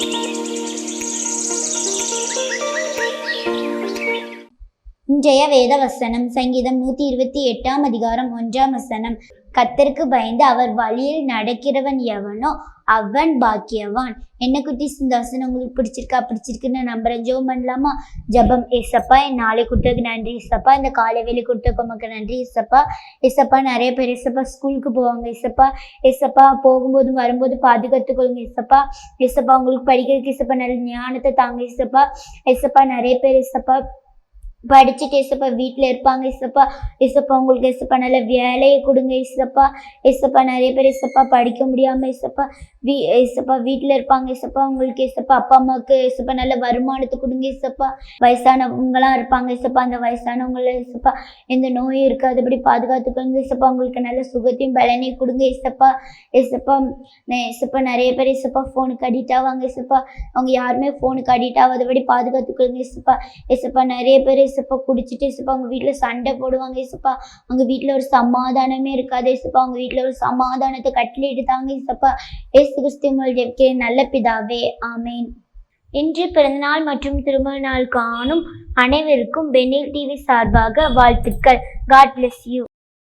Thank you. இன்றைய வேத வசனம் சங்கீதம் நூத்தி இருபத்தி எட்டாம் அதிகாரம் ஒன்றாம் வசனம். கத்தருக்கு பயந்து அவர் வழியில் நடக்கிறவன் எவனோ அவன் பாக்கியவான். என்ன குட்டி இந்த வசனம் உங்களுக்கு பிடிச்சிருக்கா? பிடிச்சிருக்குன்னு நம்புறேன். ஜெபம் பண்ணலாமா? ஜெபம். ஏசப்பா என் நாளை கொடுத்ததுக்கு நன்றி. ஏசப்பா இந்த காலை வேலை கொடுத்ததுக்கு உமக்கு நன்றி. இசப்பா ஏசப்பா நிறைய பேர் ஏசப்பா ஸ்கூலுக்கு போவாங்க. ஏசப்பா ஏசப்பா போகும்போது வரும்போது பாதுகாத்துக்கொள்ளுங்க. ஏசப்பா ஏசப்பா உங்களுக்கு படிக்கிறதுக்கு இசப்பா நல்ல ஞானத்தை தாங்க. ஏசப்பா ஏசப்பா நிறைய பேர் இசப்பா படிச்சுட்டு ஏசப்பா வீட்டில் இருப்பாங்க. இசப்பா இசப்பா உங்களுக்கு இசப்பா நல்ல வேலையை கொடுங்க. இசப்பா இசப்பா நிறைய பேர் இசப்பா படிக்க முடியாமல் இசப்பா வீ இசப்பா வீட்டில் இருப்பாங்க. இசப்பா உங்களுக்கு இசப்பா அப்பா அம்மாவுக்கு இசப்பா நல்ல வருமானத்தை கொடுங்க. இசப்பா வயசானவங்களாம் இருப்பாங்க. இசப்பா அந்த வயசானவங்கள இசப்பா எந்த நோயும் இருக்காதபடி பாதுகாத்துக்கோங்க. இசப்பா உங்களுக்கு நல்ல சுகத்தையும் பலனையும் கொடுங்க. இசப்பா இசப்பா இசப்பா நிறைய பேர் இசப்பா ஃபோனுக்கு அடிக்ட் ஆவாங்க. இசப்பா அவங்க யாருமே ஃபோனுக்கு அடிக்ட் ஆகாதபடி பாதுகாத்துக்கொள்ளுங்க இசப்பா இசப்பா நிறைய பேர் ஏசப்பா குடிச்சிட்டு ஏசப்பா அவங்க வீட்டில் சண்டை போடுவாங்க ஏசப்பா அவங்க வீட்டில் ஒரு சமாதானமே இருக்காது ஏசப்பா அவங்க வீட்டில் ஒரு சமாதானத்தை கட்டளையிட்டு தாங்க ஏசப்பா ஏசு கிறிஸ்து மூலியம்கே நல்ல பிதாவே ஆமேன். இன்று பிறந்தநாள் மற்றும் திருமண நாள் காணும் அனைவருக்கும் பெனில் டிவி சார்பாக வாழ்த்துக்கள். God bless you